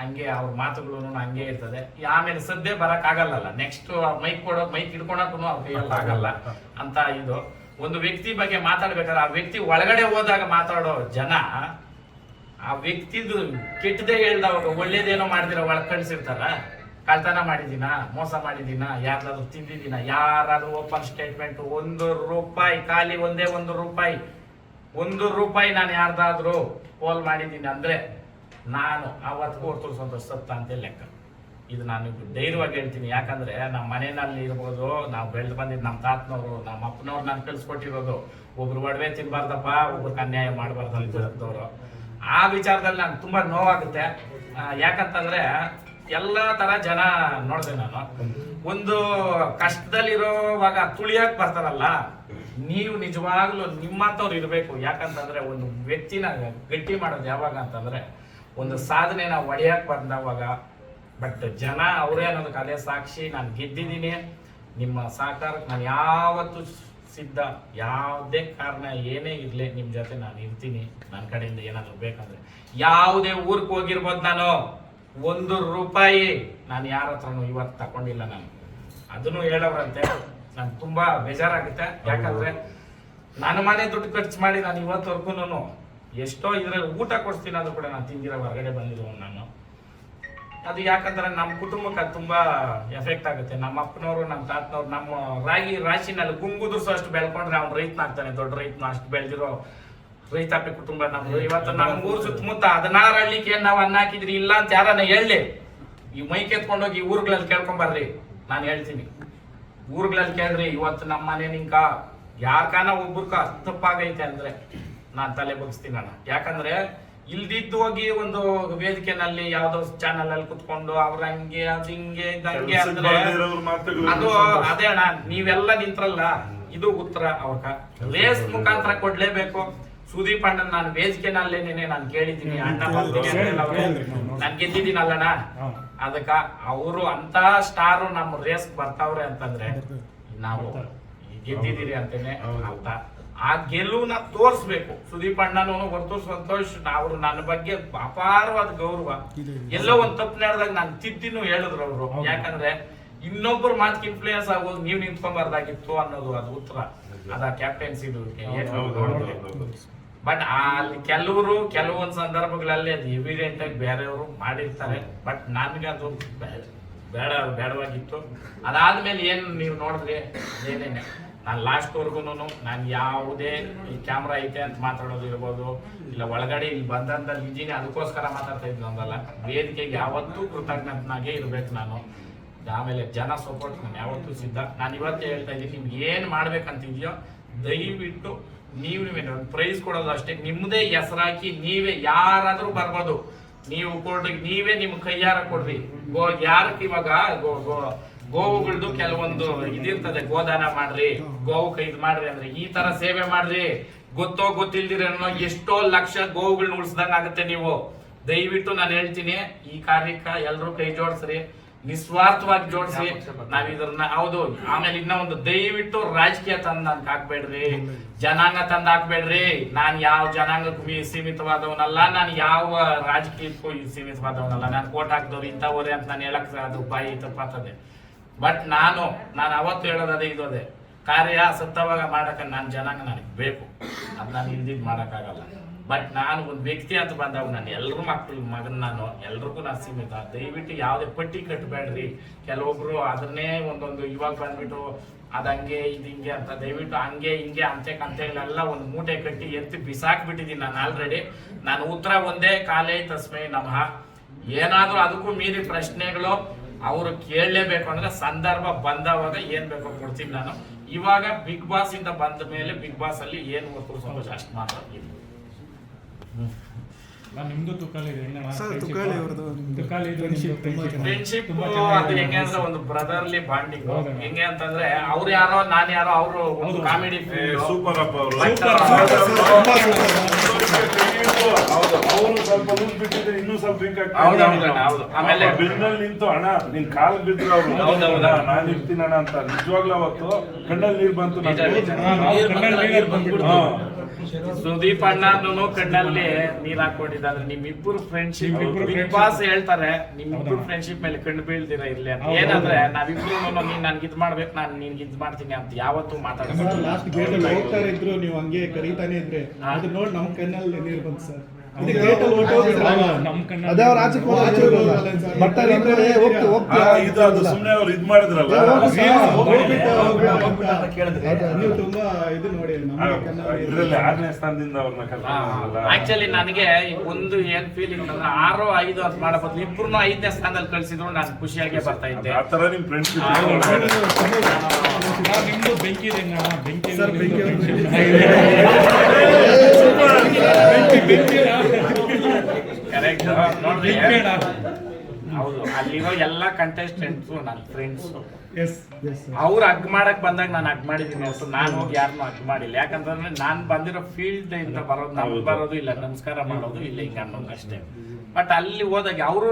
ಹಂಗೆ ಅವ್ರ ಮಾತುಗಳು ಹಂಗೆ ಇರ್ತದೆ. ಆಮೇಲೆ ಸದ್ಯ ಬರಕ್ ಆಗಲ್ಲ ನೆಕ್ಸ್ಟ್ ಮೈಕ್ ಕೊಡೋ ಮೈಕ್ ಹಿಡ್ಕೊಳಕ್ಕೂ ಆಗಲ್ಲ. ಅಂತ ಇದು. ಒಂದು ವ್ಯಕ್ತಿ ಬಗ್ಗೆ ಮಾತಾಡ್ಬೇಕಾದ್ರೆ ಆ ವ್ಯಕ್ತಿ ಒಳಗಡೆ ಹೋದಾಗ ಮಾತಾಡೋ ಜನ, ಆ ವ್ಯಕ್ತಿದು ಕೆಟ್ಟದೇ ಹೇಳ್ದವಾಗ ಒಳ್ಳೇದೇನೋ ಮಾಡಿದಿರ ಒಳಗ್ ಕಳ್ಸಿರ್ತಾರ. ಕಳ್ತನ ಮಾಡಿದೀನ ಮೋಸ ಮಾಡಿದೀನ ಯಾರ್ದಾದ್ರು ತಿಂದಿದ್ದೀನ? ಯಾರಾದ್ರೂ ಓಪನ್ ಸ್ಟೇಟ್ಮೆಂಟ್ ಒಂದು ರೂಪಾಯಿ, ಖಾಲಿ ಒಂದೇ ಒಂದು ರೂಪಾಯಿ. ಒಂದು ರೂಪಾಯಿ ನಾನು ಯಾರ್ದಾದ್ರೂ ಪೋಲ್ ಮಾಡಿದ್ದೀನಿ ಅಂದ್ರೆ ನಾನು ಅವತ್ತು ಹೊರತು ಸಂತೋಷ, ಸತ್ತ ಅಂತ ಲೆಕ್ಕ. ಇದು ನಾನು ಧೈರ್ಯವಾಗಿ ಹೇಳ್ತೀನಿ. ಯಾಕಂದ್ರೆ ನಮ್ಮ ಮನೆಯಲ್ಲಿ ಇರ್ಬೋದು, ನಾವು ಬೆಳೆದು ಬಂದಿದ್ದು ನಮ್ಮ ತಾತನವರು, ನಮ್ಮ ಅಪ್ಪನವ್ರು ನಾನು ಕಲಿಸ್ಕೊಟ್ಟಿರೋದು ಒಬ್ರು ಒಡವೆ ತಿನ್ಬಾರ್ದಪ್ಪ ಒಬ್ರಿಗೆ ಅನ್ಯಾಯ ಮಾಡಬಾರ್ದವ್ರು ಆ ವಿಚಾರದಲ್ಲಿ ನಂಗೆ ತುಂಬಾ ನೋವಾಗುತ್ತೆ. ಯಾಕಂತಂದರೆ ಎಲ್ಲ ತರ ಜನ ನೋಡಿದೆ ನಾನು. ಒಂದು ಕಷ್ಟದಲ್ಲಿರೋವಾಗ ತುಳಿಯಕ್ಕೆ ಬರ್ತಾರಲ್ಲ, ನೀವು ನಿಜವಾಗ್ಲೂ ನಿಮ್ಮಂಥವ್ರು ಇರಬೇಕು. ಯಾಕಂತಂದ್ರೆ ಒಂದು ವ್ಯಕ್ತಿನ ಗಟ್ಟಿ ಮಾಡೋದು ಯಾವಾಗ ಅಂತಂದ್ರೆ ಒಂದು ಸಾಧನೆನ ಒಡೆಯಕ್ಕೆ ಬಂದವಾಗ ಬಟ್ ಜನ ಅವರೇ ಅನ್ನೋದಕ್ಕೆ ಅದೇ ಸಾಕ್ಷಿ. ನಾನು ಗೆದ್ದಿದ್ದೀನಿ. ನಿಮ್ಮ ಸಹಕಾರಕ್ಕೆ ನಾನು ಯಾವತ್ತೂ ಸಿದ್ಧ. ಯಾವುದೇ ಕಾರಣ ಏನೇ ಇರಲಿ ನಿಮ್ಮ ಜೊತೆ ನಾನು ಇರ್ತೀನಿ. ನನ್ನ ಕಡೆಯಿಂದ ಏನಾದರೂ ಬೇಕಂದ್ರೆ. ಯಾವುದೇ ಊರಿಗೆ ಹೋಗಿರ್ಬೋದು ನಾನು. ಒಂದು ರೂಪಾಯಿ ನಾನು ಯಾರ ಹತ್ರನೂ ಇವತ್ತು ತಗೊಂಡಿಲ್ಲ ನಾನು. ಅದನ್ನು ಹೇಳೋರಂತೆ. ನಂಗೆ ತುಂಬಾ ಬೇಜಾರಾಗುತ್ತೆ. ಯಾಕಂದ್ರೆ ನನ್ನ ಮನೆ ದುಡ್ಡು ಖರ್ಚು ಮಾಡಿ ನಾನು ಇವತ್ತವರೆಗೂ ಎಷ್ಟೋ ಇದ್ರಲ್ಲಿ ಊಟ ಕೊಡ್ತೀನಿ ಅದು ಕೂಡ ನಾನು ತಿಂದಿರೋ ಹೊರಗಡೆ ಬಂದಿರೋ ನಾನು. ಅದು ಯಾಕಂದ್ರೆ ನಮ್ಮ ಕುಟುಂಬಕ್ಕೆ ಅದು ತುಂಬಾ ಎಫೆಕ್ಟ್ ಆಗುತ್ತೆ. ನಮ್ಮ ಅಪ್ಪನವರು ನಮ್ಮ ತಾತನವ್ರು ನಮ್ಮ ರಾಗಿ ರಾಶಿನಲ್ಲಿ ಗುಂಗುದುರ್ಸೋ ಅಷ್ಟು ಬೆಳ್ಕೊಂಡ್ರೆ ಅವ್ನು ರೈತನಾಗ್ತಾನೆ ದೊಡ್ಡ ರೈತನ ಅಷ್ಟು ಬೆಳೆದಿರೋ ರೈತಾಪಿ ಕುಟುಂಬ ನಮ್ದು ಇವತ್ತು ನಮ್ಮ ಊರು ಸುತ್ತಮುತ್ತ ಹದಿನಾರು ಹಳ್ಳಿಗೆ ನಾವು ಅನ್ನ ಹಾಕಿದ್ರಿ ಇಲ್ಲ ಅಂತ ಯಾರನ್ನ ಹೇಳಿ ಈ ಮೈಕ್ ಎತ್ಕೊಂಡೋಗಿ ಊರುಗಳಲ್ಲಿ ಕೇಳ್ಕೊಂಬರ್ರಿ ನಾನು ಹೇಳ್ತೀನಿ. ಊರುಗಳಲ್ಲಿ ಕೇಳ್ರಿ ಇವತ್ತು ನಮ್ಮ ಮನೆ ನಿಂಕ ಯಾರ್ಕಾನ ಒಬ್ಬರ್ಕ ತಪ್ಪಾಗೈತೆ ಅಂದ್ರೆ ನಾನ್ ತಲೆ ಬಗ್ಸ್ತೀನಿ ನಾನು. ಯಾಕಂದ್ರೆ ಇಲ್ದಿದ್ದು ಹೋಗಿ ಒಂದು ವೇದಿಕೆನಲ್ಲಿ ಯಾವ್ದೋ ಚಾನಲ್ ಅಲ್ಲಿ ಕುತ್ಕೊಂಡು ಅವ್ರ ಹಂಗೆ ಅದು ಹಿಂಗೆ ಹಂಗೆ ಅಂದ್ರೆ ಅದು ಅದೇ ಅಣ್ಣ ನೀವೆಲ್ಲ ನಿಂತ್ರಲ್ಲ ಇದು ಉತ್ತರ ಅವಕ. ರೇಸ್ ಮುಖಾಂತರ ಕೊಡ್ಲೇಬೇಕು. ಸುದೀಪ್ ಅಣ್ಣ ನಾನು ವೇದಿಕೆನಲ್ಲೇನೆ ನಾನು ಕೇಳಿದ್ದೀನಿ ಅಣ್ಣ. ನಾನ್ ಗೆದ್ದಿದ್ದೀನಲ್ಲಣ್ಣ ಅದಕ್ಕ ಅವರು ಅಂತ ಸ್ಟಾರು ನಮ್ಮ ರೇಸ್ ಬರ್ತಾವ್ರೆ ಅಂತಂದ್ರೆ ನಾವು ಗೆದ್ದಿದ್ದೀರಿ ಅಂತೇನೆ ಅರ್ಥ. ಆ ಗೆಲುವನ್ನ ತೋರಿಸ್ಬೇಕು. ಸುದೀಪ್ ಅಣ್ಣನೂ ಹೊರತು ಸಂತೋಷ್ ಅವ್ರು ನನ್ನ ಬಗ್ಗೆ ಅಪಾರವಾದ ಗೌರವ. ಎಲ್ಲೋ ಒಂದ್ ತಪ್ಪು ನಡೆದಾಗ ನಾನು ತಿದ್ದಿನೂ ಹೇಳಿದ್ರು ಅವರು. ಯಾಕಂದ್ರೆ ಇನ್ನೊಬ್ಬರ ಮಾತಿಗೆ ಇನ್ಫ್ಲೂಯೆನ್ಸ್ ಆಗೋದು ನೀವು ನಿಂತ್ಕೊಂಬಾರ್ದಾಗಿತ್ತು ಅನ್ನೋದು ಅದು ಉತ್ತರ. ಅದ ಕ್ಯಾಪ್ಟನ್ಸಿ ಬಟ್ ಅಲ್ಲಿ ಕೆಲವರು ಕೆಲವೊಂದು ಸಂದರ್ಭಗಳಲ್ಲಿ ಅದು ಎವಿಡೆಂಟ್ ಆಗಿ ಬೇರೆಯವರು ಮಾಡಿರ್ತಾರೆ. ಬಟ್ ನನ್ಗೆ ಅದು ಬೇಡ ಬೇಡವಾಗಿತ್ತು. ಅದಾದ್ಮೇಲೆ ಏನು ನೀವು ನೋಡಿದ್ರಿ? ಏನೇನೆ? ನಾನು ಲಾಸ್ಟ್ ವರ್ಗು ನಾನು ಯಾವುದೇ ಈ ಕ್ಯಾಮ್ರಾ ಐತೆ ಅಂತ ಮಾತಾಡೋದು ಇರ್ಬೋದು, ಇಲ್ಲ ಒಳಗಡೆ ಇಲ್ಲಿ ಬಂದಂಥ ನಿಜಿನೇ ಅದಕ್ಕೋಸ್ಕರ ಮಾತಾಡ್ತಾ ಇದ್ದೀನಿ ಒಂದಲ್ಲ ವೇದಿಕೆಗೆ ಯಾವತ್ತೂ ಕೃತಜ್ಞತನಾಗೇ ಇರ್ಬೇಕು ನಾನು. ಆಮೇಲೆ ಜನ ಸಪೋರ್ಟ್ ನಾನು ಯಾವತ್ತೂ ಸಿದ್ಧ. ನಾನು ಇವತ್ತೇ ಹೇಳ್ತಾ ಇದ್ದೀನಿ, ನಿಮ್ಗೆ ಏನು ಮಾಡ್ಬೇಕಂತಿದ್ಯೋ, ದಯವಿಟ್ಟು ನೀವು ನಿಮಗೆ ಪ್ರೈಸ್ ಕೊಡೋದು ಅಷ್ಟೇ. ನಿಮ್ಮದೇ ಹೆಸರಾಕಿ, ನೀವೇ ಯಾರಾದರೂ ಬರ್ಬೋದು. ನೀವು ಕೊಡ್ರಿ, ನೀವೇ ನಿಮ್ಮ ಕೈಯಾರ ಕೊಡ್ರಿ. ಗೋ, ಯಾರಕ್ಕೆ ಇವಾಗ ಗೋ ಗೋ ಗೋವುಗಳದ್ದು ಕೆಲವೊಂದು ಇದಿರ್ತದೆ, ಗೋದಾನ ಮಾಡ್ರಿ, ಗೋವು ಇದ್ ಮಾಡ್ರಿ ಅಂದ್ರೆ ಈ ತರ ಸೇವೆ ಮಾಡ್ರಿ. ಗೊತ್ತೋ ಗೊತ್ತಿಲ್ದಿರ ಎಷ್ಟೋ ಲಕ್ಷ ಗೋವುಗಳನ್ನ ಉಳಿಸ್ದಂಗ ಆಗುತ್ತೆ ನೀವು. ದಯವಿಟ್ಟು ನಾನು ಹೇಳ್ತೀನಿ, ಈ ಕಾರ್ಯಕ್ಕ ಎಲ್ಲರೂ ಕೈ ಜೋಡಿಸ್ರಿ, ನಿಸ್ವಾರ್ಥವಾಗಿ ಜೋಡಿಸಿ ನಾವ್ ಇದ್ರನ್ನ ಹೌದು, ಆಮೇಲೆ ಇನ್ನ ಒಂದು ದಯವಿಟ್ಟು ರಾಜಕೀಯ ತಂದ್ ಹಾಕ್ಬೇಡ್ರಿ. ಜನಾಂಗ ತಂದ್ ಹಾಕ್ಬೇಡ್ರಿ. ನಾನ್ ಯಾವ ಜನಾಂಗಕ್ಕೂ ಸೀಮಿತವಾದವನಲ್ಲ, ನಾನು ಯಾವ ರಾಜಕೀಯಕ್ಕೂ ಸೀಮಿತವಾದವನಲ್ಲ. ನಾನು ಕೋಟ್ ಹಾಕ್ದವ್ರು ಇಂಥವ್ರೆ ಅಂತ ನಾನು ಹೇಳಕ್ ಅದು ಬಾಯಿ ತಪ್ಪಾಗ್ತದೆ ಬಟ್ ನಾನು ನಾನು ಅವತ್ತು ಹೇಳೋದೇ ಇದು ಅದೇ. ಕಾರ್ಯ ಸತ್ತವಾಗ ಮಾಡಕ ನಾನು ಜನಾಂಗ ನನಗೆ ಬೇಕು. ಅದು ನಾನು ಇಲ್ದಿದ್ದು ಮಾಡೋಕ್ಕಾಗಲ್ಲ. ಬಟ್ ನಾನು ಒಂದು ವ್ಯಕ್ತಿ ಅಂತ ಬಂದಾಗ ನಾನು ಎಲ್ಲರೂ ಮಕ್ಕಳು ಮಗನ ನಾನು, ಎಲ್ರಿಗೂ ನಾನು ಸೀಮಿತ. ದಯವಿಟ್ಟು ಯಾವುದೇ ಪಟ್ಟಿ ಕಟ್ಟಬೇಡ್ರಿ ಕೆಲವೊಬ್ರು ಅದನ್ನೇ ಒಂದೊಂದು ಇವಾಗ ಬಂದ್ಬಿಟ್ಟು ಅದಂಗೆ ಇದು ಹಿಂಗೆ ಅಂತ ದಯವಿಟ್ಟು ಹಂಗೆ, ಹಿಂಗೆ, ಅಂತೆ ಕಂತೆಗಳೆಲ್ಲ ಒಂದು ಮೂಟೆ ಕಟ್ಟಿ ಎತ್ತಿ ಬಿಸಾಕ್ಬಿಟ್ಟಿದ್ದೀನಿ ನಾನು ಆಲ್ರೆಡಿ ನಾನು ಉತ್ತರ ಒಂದೇ, ಕಾಲೇ ತಸ್ಮೈ ನಮಃ. ಏನಾದರೂ ಅದಕ್ಕೂ ಮೀರಿ ಪ್ರಶ್ನೆಗಳು ಅವರು ಕೇಳಲೇಬೇಕು ಅಂದ್ರೆ ಸಂದರ್ಭ ಬಂದವಾಗ ಏನ್ ಬೇಕೋ ಕೊಡ್ತೀನಿ ನಾನು. ಇವಾಗ ಬಿಗ್ ಬಾಸ್ ಇಂದ ಬಂದ ಮೇಲೆ ಬಿಗ್ ಬಾಸ್ ಅಲ್ಲಿ ಏನ್ ಗೊತ್ತು ಸಂತೋಷ ಅಷ್ಟು ಮಾತ್ರ ನಿಮ್ದು ತುಕಾಲಿ ಇದೆ ಸರ್, ತುಕಾಲಿ ಅವ್ರದ್ದು ನಿಮ್ದು. ಫ್ರೆಂಡ್ಶಿಪ್ ತುಂಬಾ ಅದು ಚೆನ್ನಾಗಿದೆ. ಹೆಂಗೆ ಅಂದ್ರೆ ಒಂದು ಬ್ರದರ್ಲಿ ಬಾಂಡಿಂಗ್. ಹೆಂಗೆ ಅಂತಂದ್ರೆ ಅವ್ರು ಯಾರೋ ನಾನು ಯಾರೋ ಅವರು ಒಂದು ಕಾಮಿಡಿ ಸೂಪರ್ ಅಪ್ಪ ಅವರು. ಹೌದು. ಸ್ವಲ್ಪ ಲೂಸ್ ಬಿಟ್ಟಿದ್ರೆ ಇನ್ನೂ ಸ್ವಲ್ಪ ಡ್ರಿಂಕ್ ಹೌದು. ಆಮೇಲೆ- ಬಿಲ್ನಲ್ಲಿ ನಿಂತು ಅಣ್ಣ ನಿನ್ ಕಾಲ್ ಬಿದ್ರು ಅವರು. ಹೌದು, ಹೌದು. ನಾನು ಇರ್ತೀನಿ ಅಣ್ಣ ಅಂತ. ನಿಜವಾಗ್ಲೂ ಅವತ್ತು ಕಣ್ಣಲ್ಲಿ ನೀರ್ ಬಂತು ಸುದೀಪ್ ಅಣ್ಣನು ಕಣ್ಣಲ್ಲಿ ನೀರ್ ಹಾಕೊಂಡಿದ್ದಾರೆ ನಿಮ್ಮಿಬ್ಬರು ಫ್ರೆಂಡ್ಶಿಪ್ ನಿಮ್ಮಿಬ್ರು ಬಿಗ್ ಬಾಸ್ ಹೇಳ್ತಾರೆ. ನಿಮ್ ಹೌದಾ? ಫ್ರೆಂಡ್ಶಿಪ್ ಮೇಲೆ ಕಣ್ಣು ಬೀಳ್ತೀರಾ ಇರ್ಲಿ ಅಂತ. ಏನಂದ್ರೆ ನಾವಿಬ್ರು ನೀನ್ ನನ್ಗೆ ಇದ್ ಮಾಡ್ಬೇಕು ನಾನ್ ನಿನ್ಗೆ ಇದ್ ಮಾಡ್ತೀನಿ ಅಂತ ಯಾವತ್ತೂ ಮಾತಾಡ್ತಾರೆ ಲಾಸ್ಟ್ ಗೇಟ್ ಅಲ್ಲಿ ಇದ್ರು ನೀವು ಹಂಗೆ ಕರೀತಾನೆ ಇದ್ರೆ. ಅದು ನೋಡಿ ನಮ್ ಕಣ್ಣಲ್ಲಿ ನೀರು ಬಂತು ಸರ್. ಅದೇ ಅವ್ರ ಆಚೆ ಹೋಗ್ತಿ ಇದು ಅದು ಸುಮ್ನೆ ಅವ್ರು ಇದ್ ಮಾಡಿದ್ರಲ್ಲ. ನೀವು ತುಂಬಾ ಇದು ನೋಡಿ ನಮ್ಮ ನೀರು ಆರನೇ ಸ್ಥಾನದಿಂದ ಅವ್ರನ್ನ ಆಕ್ಚುಲಿ ನನಗೆ ಒಂದು ಏನ್ ಫೀಲಿಂಗ್ ಅಂದ್ರೆ ಆರು ಐದು ಅಂತ ಮಾಡೋ ಬದಲು ಇಬ್ರು ಐದನೇ ಸ್ಥಾನದಲ್ಲಿ ಕಳ್ಸಿದ್ರು ನಾನು ಖುಷಿಯಾಗಿ ಬರ್ತಾ ಇದ್ದೆ ಆ ತರ ನಿಮ್ ಫ್ರೆಂಡ್ಶಿಪ್ ನಾವ್ ನಿಮ್ದು ಬೆಂಕಿ ಇದೆ ಬೆಂಕಿ ಸರ್, ಬೆಂಕಿ ಬೆಂಕಿ. ಹೌದು ಅಲ್ಲಿರೋ ಎಲ್ಲ ಕಂಟೆಸ್ಟೆಂಟ್ಸ್ ನನ್ನ ಫ್ರೆಂಡ್ಸ್ ಎಸ್ ಎಸ್ ಅವ್ರು ಅಗ್ ಮಾಡಕ್ ಬಂದಾಗ ನಾನು ಅಗ್ ಮಾಡಿದೀನಿ ಹೊರತು ನಾನು ಹೋಗಿ ಯಾರನ್ನೂ ಅಗ್ ಮಾಡಿಲ್ಲ. ಯಾಕಂತಂದ್ರೆ ನಾನು ಬಂದಿರೋ ಫೀಲ್ಡ್ ಇಂದ ಬರೋದು ನಮ್ಗೆ ಬರೋದು ಇಲ್ಲ ನಮಸ್ಕಾರ ಮಾಡೋದು ಇಲ್ಲ ಹಿಂಗ ಅನ್ನೋದು ಅಷ್ಟೇ. ಬಟ್ ಅಲ್ಲಿ ಹೋದಾಗ ಅವ್ರು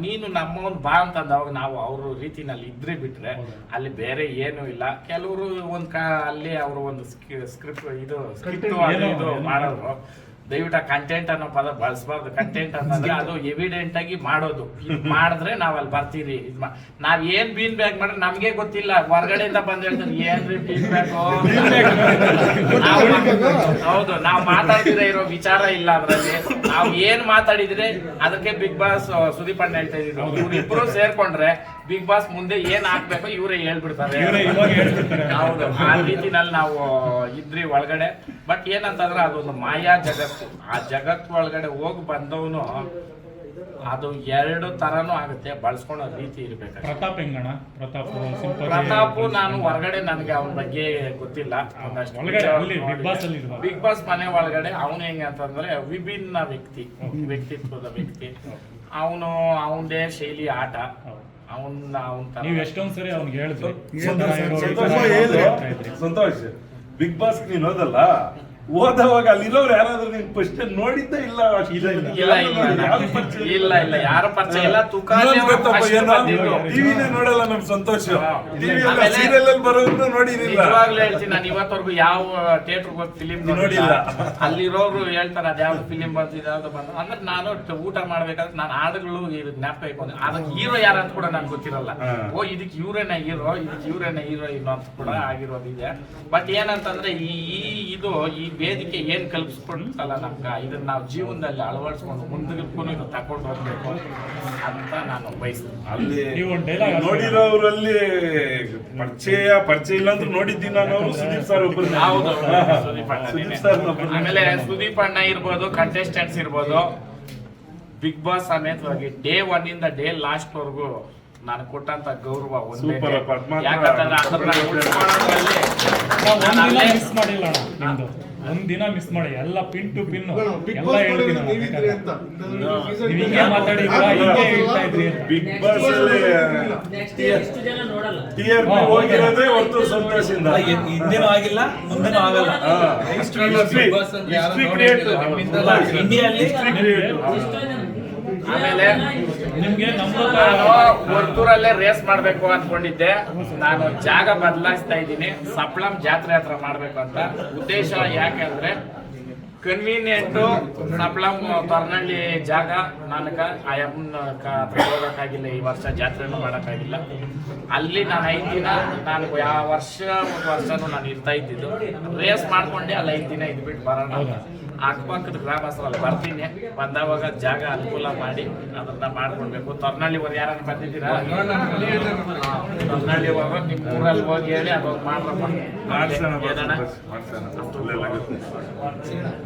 ನೀನು ನಮ್ಮವನ್ ಬಾ ಅಂತ ಅಂದಾಗ ನಾವು ಅವ್ರ ರೀತಿನಲ್ಲಿ ಇದ್ರೆ ಬಿಟ್ರೆ ಅಲ್ಲಿ ಬೇರೆ ಏನು ಇಲ್ಲ. ಕೆಲವರು ಒಂದ್ ಕ ಅಲ್ಲಿ ಅವರು ಒಂದು ಸ್ಕ್ರಿಪ್ಟ್ ಇದು ಸ್ಕ್ರಿಪ್ಟ್ ಏನೋ, ಇದು ಮಾಡೋರು. ದಯವಿಟ್ಟು ಆ ಕಂಟೆಂಟ್ ಅನ್ನೋ ಪದ ಬಳಸಬಾರ್ದು. ಕಂಟೆಂಟ್ ಅಂತಂದ್ರೆ ಅದು ಎವಿಡೆಂಟ್ ಆಗಿ ಮಾಡೋದು. ಮಾಡಿದ್ರೆ ನಾವ್ ಅಲ್ಲಿ ಬರ್ತೀರಿ. ಇದ್ ನಾವ್ ಏನ್ ಬೀನ್ ಬ್ಯಾಗ್ ಮಾಡಿದ್ರೆ ನಮ್ಗೆ ಗೊತ್ತಿಲ್ಲ. ಹೊರಗಡೆಯಿಂದ ಬಂದ್ ಹೇಳ್ತಾರೆ ಏನ್ರಿ ಬೀನ್ ಬ್ಯಾಗ್ ಹೌದು ನಾವ್ ಮಾತಾಡ್ತಿರ ಇರೋ ವಿಚಾರ ಇಲ್ಲ ಅದ್ರಲ್ಲಿ. ನಾವ್ ಏನ್ ಮಾತಾಡಿದ್ರೆ ಅದಕ್ಕೆ ಬಿಗ್ ಬಾಸ್ ಸುದೀಪ್ ಅಣ್ಣ ಹೇಳ್ತಾ ಇದ್ರು. ಇವ್ರಿಬ್ರು ಸೇರ್ಕೊಂಡ್ರೆ ಬಿಗ್ ಬಾಸ್ ಮುಂದೆ ಏನ್ ಹಾಕ್ಬೇಕು ಇವರೇ ಹೇಳ್ಬಿಡ್ತಾರೆ. ಇವ್ರೇ ಇವಾಗ ಹೇಳ್ಬಿಡ್ತಾರೆ. ಹೌದು ಆ ರೀತಿನಲ್ಲಿ ನಾವು ಇದ್ರಿ ಒಳಗಡೆ. ಬಟ್ ಏನಂತಂದ್ರೆ ಅದೊಂದು ಮಾಯಾ ಜಗತ್ತು. ಆ ಜಗತ್ತು ಒಳಗಡೆ ಹೋಗಿ ಬಂದವನು ಅದು ಎರಡು ತರನು ಆಗುತ್ತೆ. ಬಳಸ್ಕೊಳ್ಳೋ ರೀತಿ ಇರ್ಬೇಕು ಪ್ರತಾಪ್ ಹೆಂಗಣ್ಣ? ಪ್ರತಾಪ್ ಸಿಂಪಲ್ ಪ್ರತಾಪ್ ನಾನು ಹೊರಗಡೆ ನನಗೆ ಅವನ ಬಗ್ಗೆ ಗೊತ್ತಿಲ್ಲ. ಒಳಗಡೆ ಅಲ್ಲಿ ಅಲ್ಲಿ ಇರುವ. ಬಿಗ್ ಬಾಸ್ ಮನೆ ಒಳಗಡೆ ಅವನು ಹೆಂಗೆ ಅಂತಂದ್ರೆ ವಿಭಿನ್ನ ವ್ಯಕ್ತಿ ವ್ಯಕ್ತಿತ್ವದ ವ್ಯಕ್ತಿ. ಅವನು ಅವನದೇ ಶೈಲಿ ಆಟ. ಅವನ್ ಅವನ್ ನೀವ್ ಎಷ್ಟೊಂದ್ ಸರಿ ಅವ್ನಿಗೆ ಹೇಳಿದ್ರಿ. ಸಂತೋಷ್ ಬಿಗ್ ಬಾಸ್ ನೀನ್ ಹೋದಲ್ಲ? ಹೋದವಾಗ ಅಲ್ಲಿರೋರು ಯಾರಾದ್ರೂ ನೀನ್ ಫಸ್ಟ್ ನೋಡಿದ್ದೇ ಇಲ್ಲ ಇಲ್ಲ, ಇಲ್ಲ. ಇಲ್ಲ ಇಲ್ಲ. ಯಾರು ಪರಿಚಯ ಇಲ್ಲ? ಇಲ್ಲ ಯಾರ ಇಲ್ಲ. ಟಿವಿನೇ ನೋಡಲ್ಲ ನಮ್ ಸಂತೋಷ. ಸೀರಿಯಲ್ ಅಲ್ಲಿ ಬರೋದು ನೋಡಿರಿಲ್ಲ ನಿಜವಾಗ್ಲೂ ಹೇಳ್ತೀನಿ ನಾನು ಇವತ್ತವರೆಗೂ ಯಾವ ಥಿಯೇಟರ್ ಹೋಗಿ ಫಿಲಿಮ್ ನೋಡಿಲ್ಲ. ಅಲ್ಲಿರೋರು ಹೇಳ್ತಾರೆ ಅದ್ಯಾವ್ದು ಫಿಲಿಮ್ ಬಂದಿದೆ ಯಾವ್ದು ಬಂದ ಅಂದ್ರೆ ನಾನು ಊಟ ಮಾಡ್ಬೇಕಾದ್ರೆ ನಾನು ಹಾಡುಗಳು ಇದು ಜ್ಞಾಪಕ ಇಟ್ಕೊಂಡು. ಅದಕ್ಕೆ ಹೀರೋ ಅಂತ ಕೂಡ ನನ್ಗೆ ಗೊತ್ತಿರಲ್ಲ. ಓ ಇದಕ್ಕೆ ಇವ್ರೇನ ಹೀರೋ ಇದಕ್ಕೆ ಇವ್ರೇನ ಹೀರೋ ಇನ್ನೊಂದು ಅಂತ ಕೂಡ ಆಗಿರೋದಿದೆ. ಬಟ್ ಏನಂತಂದ್ರೆ ಈ ಈ ಇದು ಈ ವೇದಿಕೆ ಏನ್ ಕಲ್ಪಿಸ್ಕೊಡ್ತಲ್ಲ ನಮ್ಗ ಇದನ್ನ ನಾವು ಜೀವನದಲ್ಲಿ ಅಳವಡಿಸ್ಕೊಂಡು ಮುಂದಕ್ಕೂ ಇದು ತಕೊಂಡು ಹೋಗ್ಬೇಕು ಅಂತ ನಾನು ಬಯಸ್ತೀನಿ. ಅಲ್ಲಿ ನೀವು ಒಂದ್ dialogue ನೋಡಿರೋರಲ್ಲಿ ಪರಿಚಯ ಪರಿಚಯ ಇಲ್ಲ ಅಂದ್ರೆ ನೋಡಿದ್ದೀನಿ ನಾನು ಅವರು ಸುದೀಪ್ ಸರ್ ಒಬ್ಬರು ಹೌದು ಸುದೀಪ್ ಅಣ್ಣ ಸುದೀಪ್ ಸರ್ ಒಬ್ರು. ಆಮೇಲೆ ಸುದೀಪ್ ಅಣ್ಣ ಇರ್ಬೋದು ಕಂಟೆಸ್ಟೆಂಟ್ಸ್ ಇರ್ಬೋದು ಬಿಗ್ ಬಾಸ್ ಸಮೇತವಾಗಿ ಡೇ ಒನ್ ಇಂದ ಡೇ ಲಾಸ್ಟ್ ವರ್ಗೂ ನಾನು ಕೊಟ್ಟಂತ ಗೌರವ ಒಂದೇ ಯಾಕಂತಂದ್ರೆ ಅದ್ರ ನಾನು ದಿನ ಅಲ್ಲೇ- ಮಿಸ್ ಮಾಡಿ ಎಲ್ಲ ಪಿನ್ ಟು ಪಿನ್ ಬಿಗ್ ಎಲ್ಲ ಬಾಸ್ ಹೇಳ್ತೀನಿ ಹಿಂಗೆ ಮಾತಾಡಿದ್ರ ಹಿಂಗೆ ಹೇಳ್ತಾ ಇದ್ರಿ ಬಿಗ್ ಬಾಸ್ ಹೋಗಿರೋದೇ ಸಂತೋಷದಿಂದ. ಹಿಂದಿನೂ ಆಗಿಲ್ಲ ಮುಂದಿನ ಆಗಲ್ಲ. ಇಂಡಿಯಲ್ಲಿ ಆಮೇಲೆ ನಾನು ವರ್ತೂರಲ್ಲೇ ರೇಸ್ ಮಾಡ್ಬೇಕು ಅನ್ಕೊಂಡಿದ್ದೆ. ನಾನು ಜಾಗ ಬದಲಾಯಿಸ್ತಾ ಇದ್ದೀನಿ. ಸಪ್ಲಂ ಜಾತ್ರೆ ಹತ್ರ ಮಾಡ್ಬೇಕು ಅಂತ. ಉದ್ದೇಶ ಯಾಕೆ ಅಂದ್ರೆ ಕನ್ವೀನಿಯಂಟು ಸಪ್ಲಮ್ ತರ್ನಳ್ಳಿ ಜಾಗ ನನಗೆ ಆ ಅಪ್ಪನ ಹೋಗೋಕ್ಕಾಗಿಲ್ಲ ಈ ವರ್ಷ ಜಾತ್ರೆನೂ ಮಾಡೋಕ್ಕಾಗಿಲ್ಲ. ಅಲ್ಲಿ ನಾನು ಐದು ದಿನ ನಾನು ಯಾವ ವರ್ಷ ಒಂದು ವರ್ಷನೂ ನಾನು ಇರ್ತಾ ಇದ್ದಿದ್ದು. ರೇಸ್ ಮಾಡ್ಕೊಂಡೆ ಅಲ್ಲಿ ಐದು ದಿನ ಇದ್ಬಿಟ್ಟು ಬರೋಣ. ಅಕ್ಕಪಕ್ಕದ ಗ್ರಾಮಸ್ಥರಲ್ಲಿ ಬರ್ತೀನಿ. ಬಂದವಾಗ ಜಾಗ ಅನುಕೂಲ ಮಾಡಿ ಅದನ್ನ ಮಾಡ್ಕೊಡ್ಬೇಕು ತೊರ್ನಳ್ಳಿ ಯಾರನ್ನ ಬಂದಿದ್ದೀರಾ? ಅಲ್ಲಿ ತೊರ್ನಳ್ಳಿ ಹೋಗೋ ನಿಮ್ಮ ಊರಲ್ಲಿ ಹೋಗಿ ಹೇಳಿ ಅದೊಂದು ಮಾಡ್ರಪ್ಪ.